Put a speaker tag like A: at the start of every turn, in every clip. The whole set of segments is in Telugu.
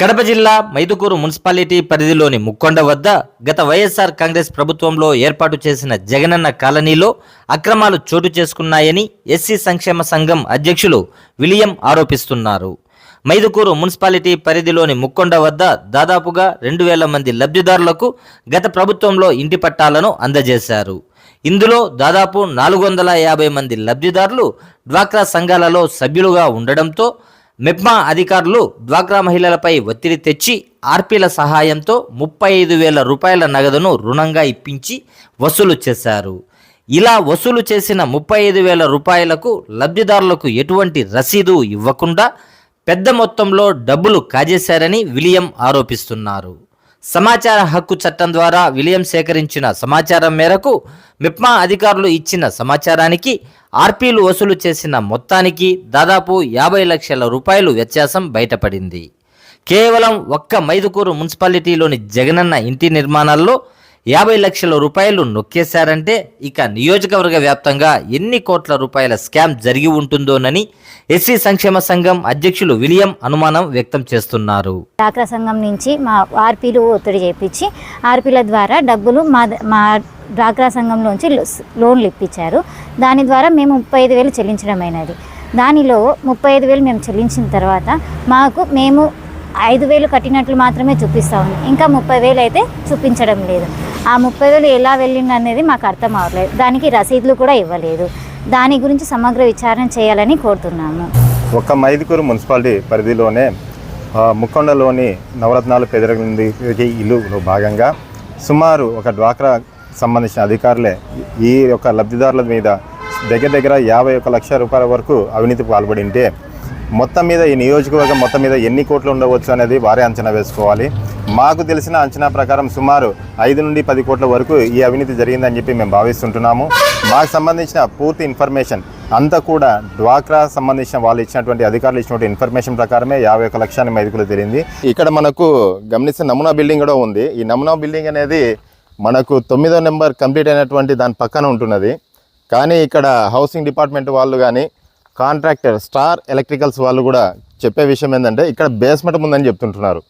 A: కడప జిల్లా మైదుకూరు మున్సిపాలిటీ పరిధిలోని ముక్కొండ వద్ద గత వైఎస్ఆర్ కాంగ్రెస్ ప్రభుత్వంలో ఏర్పాటు చేసిన జగనన్న కాలనీలో అక్రమాలు చోటు చేసుకున్నాయని ఎస్సీ సంక్షేమ సంఘం అధ్యక్షులు విలియం ఆరోపిస్తున్నారు. మైదుకూరు మున్సిపాలిటీ పరిధిలోని ముక్కొండ వద్ద దాదాపుగా రెండు వేల మంది లబ్ధిదారులకు గత ప్రభుత్వంలో ఇంటి పట్టాలను అందజేశారు. ఇందులో దాదాపు నాలుగు వందల యాభై మంది లబ్ధిదారులు డ్వాక్రా సంఘాలలో సభ్యులుగా ఉండడంతో మెప్మా అధికారులు డ్వాక్రా మహిళలపై ఒత్తిడి తెచ్చి ఆర్పీల సహాయంతో ముప్పై ఐదు వేల రూపాయల నగదును రుణంగా ఇప్పించి వసూలు చేశారు. ఇలా వసూలు చేసిన ముప్పై ఐదు వేల రూపాయలకు లబ్ధిదారులకు ఎటువంటి రసీదు ఇవ్వకుండా పెద్ద మొత్తంలో డబ్బులు కాజేశారని విలియం ఆరోపిస్తున్నారు. సమాచార హక్కు చట్టం ద్వారా విలియం సేకరించిన సమాచారం మేరకు మిప్మా అధికారులు ఇచ్చిన సమాచారానికి ఆర్పీలు వసూలు చేసిన మొత్తానికి దాదాపు యాభై లక్షల రూపాయలు వ్యత్యాసం బయటపడింది. కేవలం ఒక్క మైదుకూరు మున్సిపాలిటీలోని జగనన్న ఇంటి నిర్మాణాల్లో యాభై లక్షల రూపాయలు నొక్కేశారంటే ఇక నియోజకవర్గ వ్యాప్తంగా ఎన్ని కోట్ల రూపాయల స్కామ్ జరిగి ఉంటుందోనని ఎస్సీ సంక్షేమ సంఘం అధ్యక్షులు విలియం అనుమానం వ్యక్తం చేస్తున్నారు.
B: డాక్రా సంఘం నుంచి మా ఆర్పీలు ఒత్తిడి చేపించి ఆర్పీల ద్వారా డబ్బులు మా మా డాక్రా సంఘంలోంచి లోన్లు ఇప్పించారు. దాని ద్వారా మేము ముప్పై ఐదు వేలు చెల్లించడమైనది. దానిలో ముప్పై ఐదు వేలు మేము చెల్లించిన తర్వాత మాకు మేము ఐదు వేలు కట్టినట్లు మాత్రమే చూపిస్తా ఉంది ఇంకా ముప్పై వేలు అయితే చూపించడం లేదు. ఆ ముప్పై వేలు ఎలా వెళ్ళింది అనేది మాకు అర్థం అవ్వలేదు. దానికి రసీదులు కూడా ఇవ్వలేదు. దాని గురించి సమగ్ర విచారణ చేయాలని కోరుతున్నాము.
C: ఒక్క మైదుకూరు మున్సిపాలిటీ పరిధిలోనే ముక్కొండలోని నవరత్నాలు పేదరికీ ఇల్లులో భాగంగా సుమారు ఒక డ్వాక్రా సంబంధించిన అధికారులే ఈ యొక్క లబ్ధిదారుల మీద దగ్గర దగ్గర యాభై ఒక లక్ష రూపాయల వరకు అవినీతి పాల్పడి ఉంటే మొత్తం మీద ఈ నియోజకవర్గం మొత్తం మీద ఎన్ని కోట్లు ఉండవచ్చు అనేది వారే అంచనా వేసుకోవాలి. మాకు తెలిసిన అంచనా ప్రకారం సుమారు ఐదు నుండి పది కోట్ల వరకు ఈ అవినీతి జరిగిందని చెప్పి మేము భావిస్తుంటున్నాము. మాకు సంబంధించిన పూర్తి ఇన్ఫర్మేషన్ అంతా కూడా డ్వాక్రా సంబంధించిన వాళ్ళు ఇచ్చినటువంటి అధికారులు ఇచ్చినటువంటి ఇన్ఫర్మేషన్ ప్రకారమే యాభై ఒక లక్షాన్ని మైదుకులు తెలియంది ఇక్కడ మనకు గమనిస్తే నమూనా బిల్డింగ్ కూడా ఉంది. ఈ నమూనా బిల్డింగ్ అనేది మనకు తొమ్మిదో నెంబర్ కంప్లీట్ అయినటువంటి దాని పక్కన ఉంటున్నది. కానీ ఇక్కడ హౌసింగ్ డిపార్ట్మెంట్ వాళ్ళు కానీ కాంట్రాక్టర్ స్టార్ ఎలక్ట్రికల్స్ వాళ్ళు కూడా చెప్పే విషయం ఏంటంటే ఇక్కడ బేస్మెంట్ ఉందని చెప్తుంటున్నారు.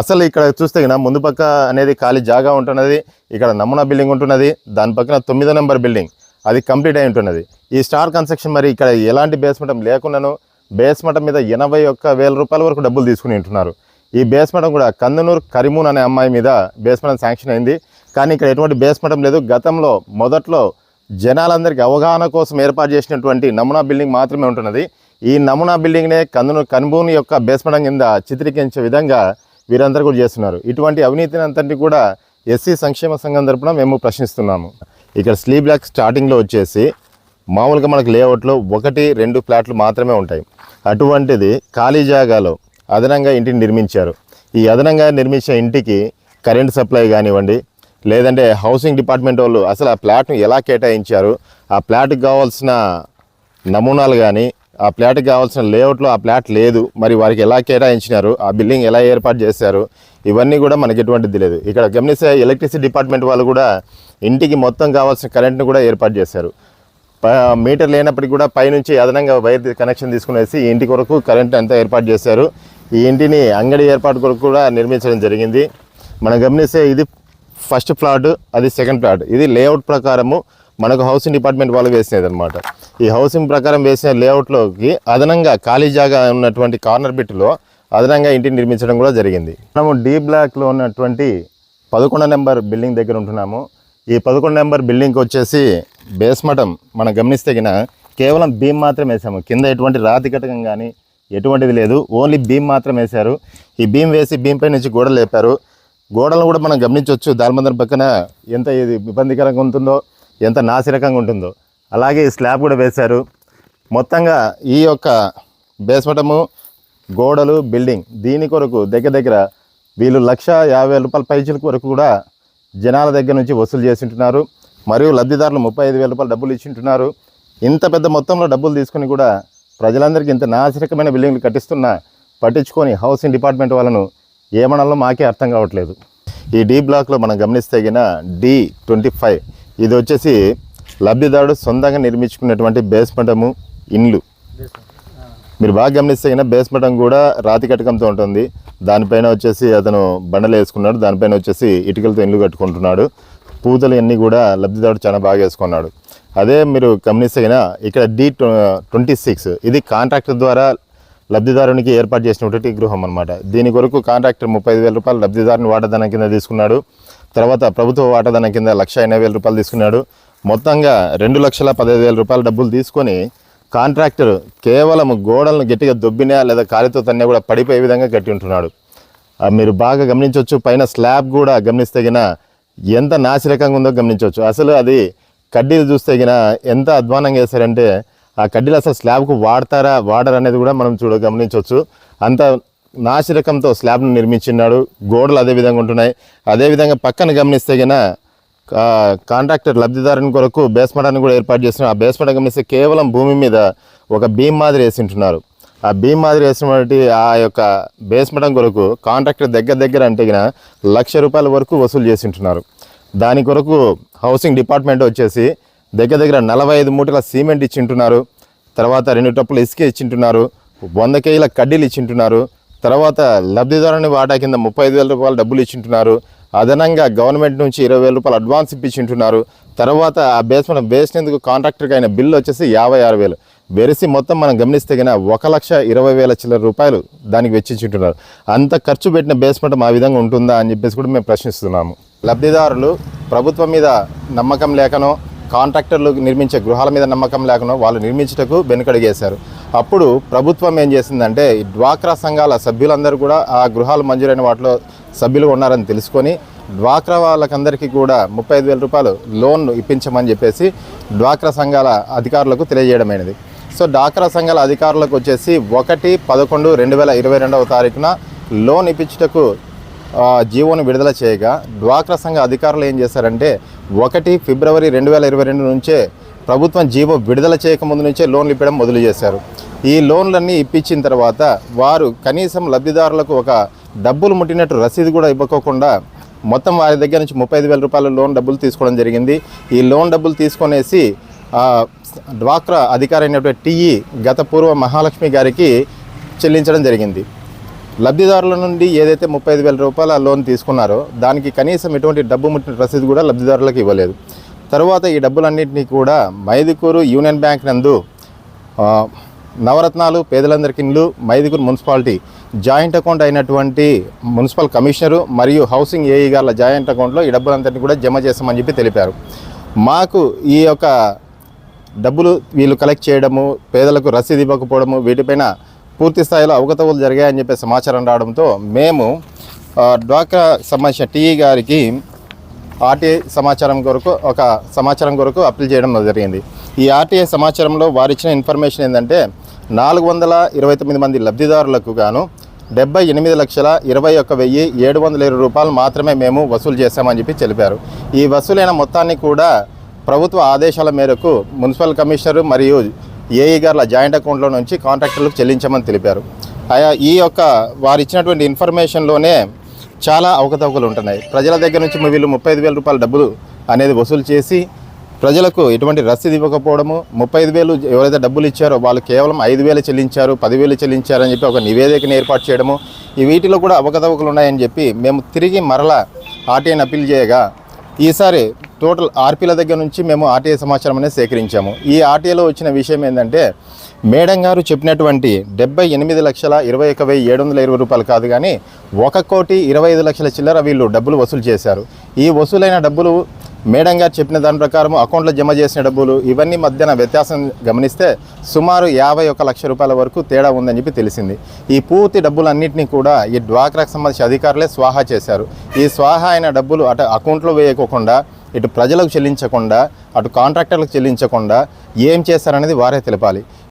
C: అసలు ఇక్కడ చూస్తే కదా ముందు పక్క అనేది ఖాళీ జాగా ఉంటున్నది ఇక్కడ నమూనా బిల్డింగ్ ఉంటున్నది దాని పక్కన తొమ్మిదో నెంబర్ బిల్డింగ్ అది కంప్లీట్ అయి ఉంటున్నది. ఈ స్టార్ కన్స్ట్రక్షన్ మరి ఇక్కడ ఎలాంటి బేస్మెంట్ లేకుండాను బేస్మెంట్ మీద ఎనభై ఒక్క వేల రూపాయల వరకు డబ్బులు తీసుకుని ఉంటున్నారు. ఈ బేస్మెంట్ కూడా కందనూరు కరిమూన్ అనే అమ్మాయి మీద బేస్మెంట్ శాంక్షన్ అయింది. కానీ ఇక్కడ ఎటువంటి బేస్మెంట్ లేదు. గతంలో మొదట్లో జనాలందరికీ అవగాహన కోసం ఏర్పాటు చేసినటువంటి నమూనా బిల్డింగ్ మాత్రమే ఉంటున్నది. ఈ నమూనా బిల్డింగ్నే కందనూరు కనుబూని యొక్క బేస్మెంట్ కింద చిత్రీకరించే విధంగా వీరందరూ కూడా చేస్తున్నారు. ఇటువంటి అవినీతిని అంతటి కూడా ఎస్సీ సంక్షేమ సంఘం తరపున మేము ప్రశ్నిస్తున్నాము. ఇక్కడ స్లీ బ్లాక్ స్టార్టింగ్లో వచ్చేసి మామూలుగా మనకు లేఅవుట్లో ఒకటి రెండు ఫ్లాట్లు మాత్రమే ఉంటాయి. అటువంటిది ఖాళీ జాగాలో అదనంగా ఇంటిని నిర్మించారు. ఈ అదనంగా నిర్మించిన ఇంటికి కరెంట్ సప్లై కానివ్వండి లేదంటే హౌసింగ్ డిపార్ట్మెంట్ వాళ్ళు అసలు ఆ ప్లాట్ను ఎలా కేటాయించారు ఆ ప్లాట్కి కావాల్సిన నమూనాలు కానీ ఆ ప్లాట్కి కావాల్సిన లేఅవుట్లో ఆ ప్లాట్ లేదు. మరి వారికి ఎలా కేటాయించినారు? ఆ బిల్డింగ్ ఎలా ఏర్పాటు చేశారు? ఇవన్నీ కూడా మనకి ఎటువంటిది లేదు. ఇక్కడ గమనిస్తే ఎలక్ట్రిసిటీ డిపార్ట్మెంట్ వాళ్ళు కూడా ఇంటికి మొత్తం కావాల్సిన కరెంట్ను కూడా ఏర్పాటు చేశారు. ప- మీటర్ లేనప్పటికీ కూడా పైనుంచి అదనంగా వైర్ కనెక్షన్ తీసుకునేసి ఇంటి కొరకు కరెంట్ అంతా ఏర్పాటు చేశారు. ఈ ఇంటిని అంగడి ఏర్పాటు కొరకు కూడా నిర్మించడం జరిగింది. మనం గమనిస్తే ఇది ఫస్ట్ ప్లాట్ అది సెకండ్ ప్లాట్ ఇది లేఅవుట్ ప్రకారము మనకు హౌసింగ్ డిపార్ట్మెంట్ వాళ్ళు వేసినది అనమాట ఈ హౌసింగ్ ప్రకారం వేసిన లేఅవుట్లోకి అదనంగా ఖాళీ జాగా ఉన్నటువంటి కార్నర్ బిట్లో అదనంగా ఇంటిని నిర్మించడం కూడా జరిగింది. మనము డి బ్లాక్లో ఉన్నటువంటి పదకొండు నెంబర్ బిల్డింగ్ దగ్గర ఉంటున్నాము. ఈ పదకొండు నెంబర్ బిల్డింగ్కి వచ్చేసి బేస్మటం మనం గమనిస్తగిన కేవలం బీమ్ మాత్రం వేసాము. కింద ఎటువంటి రాతి కటకం కానీ ఎటువంటిది లేదు. ఓన్లీ బీమ్ మాత్రం వేశారు. ఈ బీమ్ వేసి బీమ్ పై నుంచి గోడలు లేపారు. గోడలను కూడా మనం గమనించవచ్చు. దాల్మందరం పక్కన ఎంత ఇది ఇబ్బందికరంగా ఉంటుందో. ఎంత నాసిరకంగా ఉంటుందో. అలాగే ఈ స్లాబ్ కూడా వేశారు. మొత్తంగా ఈ యొక్క బేస్మటము గోడలు బిల్డింగ్ దీని కొరకు దగ్గర దగ్గర వీళ్ళు లక్ష యాభై రూపాయల పైచల వరకు కూడా జనాల దగ్గర నుంచి వసూలు చేసింటున్నారు. మరియు లబ్ధిదారులు ముప్పై ఐదు వేల రూపాయలు డబ్బులు ఇచ్చింటున్నారు. ఇంత పెద్ద మొత్తంలో డబ్బులు తీసుకుని కూడా ప్రజలందరికీ ఇంత నాసిరకమైన బిల్డింగ్లు కట్టిస్తున్నా పట్టించుకొని హౌసింగ్ డిపార్ట్మెంట్ వాళ్ళను ఏమనాలో మాకే అర్థం కావట్లేదు. ఈ డి బ్లాక్లో మనం గమనిస్తే గిన డి ట్వంటీ ఫైవ్ ఇది వచ్చేసి లబ్ధిదారుడు సొంతంగా నిర్మించుకున్నటువంటి బేస్మెంటము ఇండ్లు. మీరు బాగా గమనిస్తే కన్నా బేస్మెంట్ కూడా రాతి కటకంతో ఉంటుంది. దానిపైన వచ్చేసి అతను బండలు వేసుకున్నాడు. దానిపైన వచ్చేసి ఇటుకలతో ఇల్లు కట్టుకుంటున్నాడు. పూతలు అన్నీ కూడా లబ్ధిదారుడు చాలా బాగా వేసుకున్నాడు. అదే మీరు గమనిస్తే కన్నా ఇక్కడ డి ట్వంటీ సిక్స్ ఇది కాంట్రాక్టర్ ద్వారా లబ్ధిదారునికి ఏర్పాటు చేసినటువంటి గృహం అనమాట దీని కొరకు కాంట్రాక్టర్ ముప్పై వేల రూపాయలు లబ్ధిదారుని వాటాదానం కింద తీసుకున్నాడు. తర్వాత ప్రభుత్వ వాటాదనం కింద లక్ష ఎనభై వేల రూపాయలు తీసుకున్నాడు. మొత్తంగా రెండు లక్షల పదహైదు వేల రూపాయల డబ్బులు తీసుకొని కాంట్రాక్టర్ కేవలం గోడలను గట్టిగా దొబ్బినా లేదా కాలితో తన్నే కూడా పడిపోయే విధంగా కట్టి ఉంటున్నాడు. మీరు బాగా గమనించవచ్చు పైన స్లాబ్ కూడా గమనిస్తేగిన ఎంత నాసిరకంగా ఉందో గమనించవచ్చు. అసలు అది కడ్డీలు చూస్తేగిన ఎంత అధ్వానంగా చేశారంటే ఆ కడ్డీలు అసలు స్లాబ్కు వాడతారా వాడరా అనేది కూడా మనం చూడ గమనించవచ్చు. అంత నాసిరకంతో స్లాబ్ను నిర్మించినాడు. గోడలు అదే విధంగా ఉంటున్నాయి. అదేవిధంగా పక్కన గమనిస్తే గిన కాంట్రాక్టర్ లబ్ధిదారుని కొరకు బేస్మెంటాన్ని కూడా ఏర్పాటు చేస్తున్నారు. ఆ బేస్మెంట్ గమనిస్తే కేవలం భూమి మీద ఒక బీమ్ మాదిరి వేసి ఉంటున్నారు ఆ బీమ్ మాదిరి వేసినటువంటి ఆ యొక్క బేస్మెంట్ కొరకు కాంట్రాక్టర్ దగ్గర దగ్గర అంటే గిన లక్ష రూపాయల వరకు వసూలు చేసింటున్నారు. దాని కొరకు హౌసింగ్ డిపార్ట్మెంట్ వచ్చేసి దగ్గర దగ్గర నలభై ఐదు మూటల సిమెంట్ ఇచ్చింటున్నారు. తర్వాత రెండు టప్పులు ఇసుక ఇచ్చింటున్నారు. వంద కేజీల కడ్డీలు ఇచ్చింటున్నారు. తర్వాత లబ్ధిదారుని వాటా కింద ముప్పై ఐదు వేల రూపాయలు డబ్బులు ఇచ్చింటున్నారు. అదనంగా గవర్నమెంట్ నుంచి ఇరవై వేల రూపాయలు అడ్వాన్స్ ఇప్పించుంటున్నారు. తర్వాత ఆ బేస్మెంట్ వేసినందుకు కాంట్రాక్టర్కి అయిన బిల్లు వచ్చేసి యాభై ఆరు వేలు. వెరిసి మొత్తం మనం గమనిస్తే కనుక ఒక లక్ష ఇరవై వేల చిల్లర రూపాయలు దానికి వెచ్చించుంటున్నారు. అంత ఖర్చు పెట్టిన బేస్మెంట్ మా విధంగా ఉంటుందా అని చెప్పేసి కూడా మేము ప్రశ్నిస్తున్నాము. లబ్ధిదారులు ప్రభుత్వం మీద నమ్మకం లేకనో కాంట్రాక్టర్లు నిర్మించే గృహాల మీద నమ్మకం లేకుండా వాళ్ళు నిర్మించుటకు వెనుకడిగేశారు. అప్పుడు ప్రభుత్వం ఏం చేసిందంటే ఈ డ్వాక్రా సంఘాల సభ్యులందరూ కూడా ఆ గృహాలు మంజూరైన వాటిలో సభ్యులుగా ఉన్నారని తెలుసుకొని డ్వాక్రా వాళ్ళకందరికీ కూడా ముప్పై ఐదు వేల రూపాయలు లోన్ ఇప్పించమని చెప్పేసి డ్వాక్రా సంఘాల అధికారులకు తెలియజేయడమైనది సో డ్వాక్రా సంఘాల అధికారులకు వచ్చేసి ఒకటి పదకొండు రెండు వేల ఇరవై రెండవ తారీఖున లోన్ ఇప్పించుటకు జీవోను విడుదల చేయగా డ్వాక్రా సంఘ అధికారులు ఏం చేశారంటే ఒకటి ఫిబ్రవరి రెండు వేల ఇరవై రెండు నుంచే ప్రభుత్వం జీవో విడుదల చేయకముందు నుంచే లోన్లు ఇప్పడం మొదలు చేశారు. ఈ లోన్లన్నీ ఇప్పించిన తర్వాత వారు కనీసం లబ్ధిదారులకు ఒక డబ్బులు ముట్టినట్టు రసీదు కూడా ఇవ్వకోకుండా మొత్తం వారి దగ్గర నుంచి ముప్పై ఐదు వేల రూపాయల లోన్ డబ్బులు తీసుకోవడం జరిగింది. ఈ లోన్ డబ్బులు తీసుకొనేసి డ్వాక్రా అధికారి అయినటువంటి టీఈ గత పూర్వ మహాలక్ష్మి గారికి చెల్లించడం జరిగింది. లబ్ధిదారుల నుండి ఏదైతే ముప్పై ఐదు వేల రూపాయల లోన్ తీసుకున్నారో దానికి కనీసం ఎటువంటి డబ్బు ముట్టిన రసీదు కూడా లబ్ధిదారులకు ఇవ్వలేదు. తర్వాత ఈ డబ్బులన్నింటినీ కూడా మైదుకూరు యూనియన్ బ్యాంక్ నందు నవరత్నాలు పేదలందరికీ ఇల్లు మైదుకూరు మున్సిపాలిటీ జాయింట్ అకౌంట్ అయినటువంటి మున్సిపల్ కమిషనరు మరియు హౌసింగ్ ఏఈ గార్ల జాయింట్ అకౌంట్లో ఈ డబ్బులందరినీ కూడా జమ చేస్తామని చెప్పి తెలిపారు. మాకు ఈ యొక్క డబ్బులు వీళ్ళు కలెక్ట్ చేయడము పేదలకు రసీదు ఇవ్వకపోవడము వీటిపైన పూర్తి స్థాయిలో అవకతవకలు జరిగాయని చెప్పే సమాచారం రావడంతో మేము డ్వాక్రా సంబంధించిన టీఈ గారికి ఆర్టీఐ సమాచారం కొరకు ఒక సమాచారం కొరకు అప్పీల్ చేయడం జరిగింది. ఈ ఆర్టీఐ సమాచారంలో వారిచ్చిన ఇన్ఫర్మేషన్ ఏంటంటే నాలుగు వందల ఇరవై తొమ్మిది మంది లబ్ధిదారులకు గాను డెబ్బై ఎనిమిది లక్షల ఇరవై ఒక్క వెయ్యి ఏడు వందల ఇరవై రూపాయలు మాత్రమే మేము వసూలు చేశామని చెప్పి తెలిపారు. ఈ వసూలైన మొత్తాన్ని కూడా ప్రభుత్వ ఆదేశాల మేరకు మున్సిపల్ కమిషనర్ మరియు ఏఈ గారుల జాయింట్ అకౌంట్లో నుంచి కాంట్రాక్టర్లకు చెల్లించమని తెలిపారు. ఆయా ఈ యొక్క వారు ఇచ్చినటువంటి ఇన్ఫర్మేషన్లోనే చాలా అవకతవకలు ఉంటున్నాయి. ప్రజల దగ్గర నుంచి వీళ్ళు ముప్పై ఐదు వేల రూపాయల డబ్బులు అనేది వసూలు చేసి ప్రజలకు ఎటువంటి రసీదు ఇవ్వకపోవడము ముప్పై ఐదు వేలు ఎవరైతే డబ్బులు ఇచ్చారో వాళ్ళు కేవలం ఐదు వేలు చెల్లించారు పదివేలు చెల్లించారని చెప్పి ఒక నివేదికను ఏర్పాటు చేయడము ఈ వీటిలో కూడా అవకతవకలు ఉన్నాయని చెప్పి మేము తిరిగి మరలా ఆర్టీఐని అప్పీల్ చేయగా ఈసారి టోటల్ ఆర్పీల దగ్గర నుంచి మేము ఆర్టీఏ సమాచారం అనేది సేకరించాము. ఈ ఆర్టీఏలో వచ్చిన విషయం ఏంటంటే మేడం గారు చెప్పినటువంటి డెబ్బై ఎనిమిది లక్షల ఇరవై ఒక వెయ్యి ఏడు వందల ఇరవై రూపాయలు కాదు కానీ ఒక కోటి ఇరవై ఐదు లక్షల చిల్లర వీళ్ళు డబ్బులు వసూలు చేశారు. ఈ వసూలైన డబ్బులు మేడం గారు చెప్పిన దాని ప్రకారం అకౌంట్లో జమ చేసిన డబ్బులు ఇవన్నీ మధ్యన వ్యత్యాసం గమనిస్తే సుమారు యాభై ఒక లక్ష రూపాయల వరకు తేడా ఉందని చెప్పి తెలిసింది. ఈ పూర్తి డబ్బులన్నింటినీ కూడా ఈ డ్వాక్రాకు సంబంధించిన అధికారులే స్వాహా చేశారు. ఈ స్వాహా అయిన డబ్బులు అటు అకౌంట్లో వేయకోకుండా ఇటు ప్రజలకు చెల్లించకుండా అటు కాంట్రాక్టర్లకు చెల్లించకుండా ఏం చేశారనేది వారే తెలపాలి.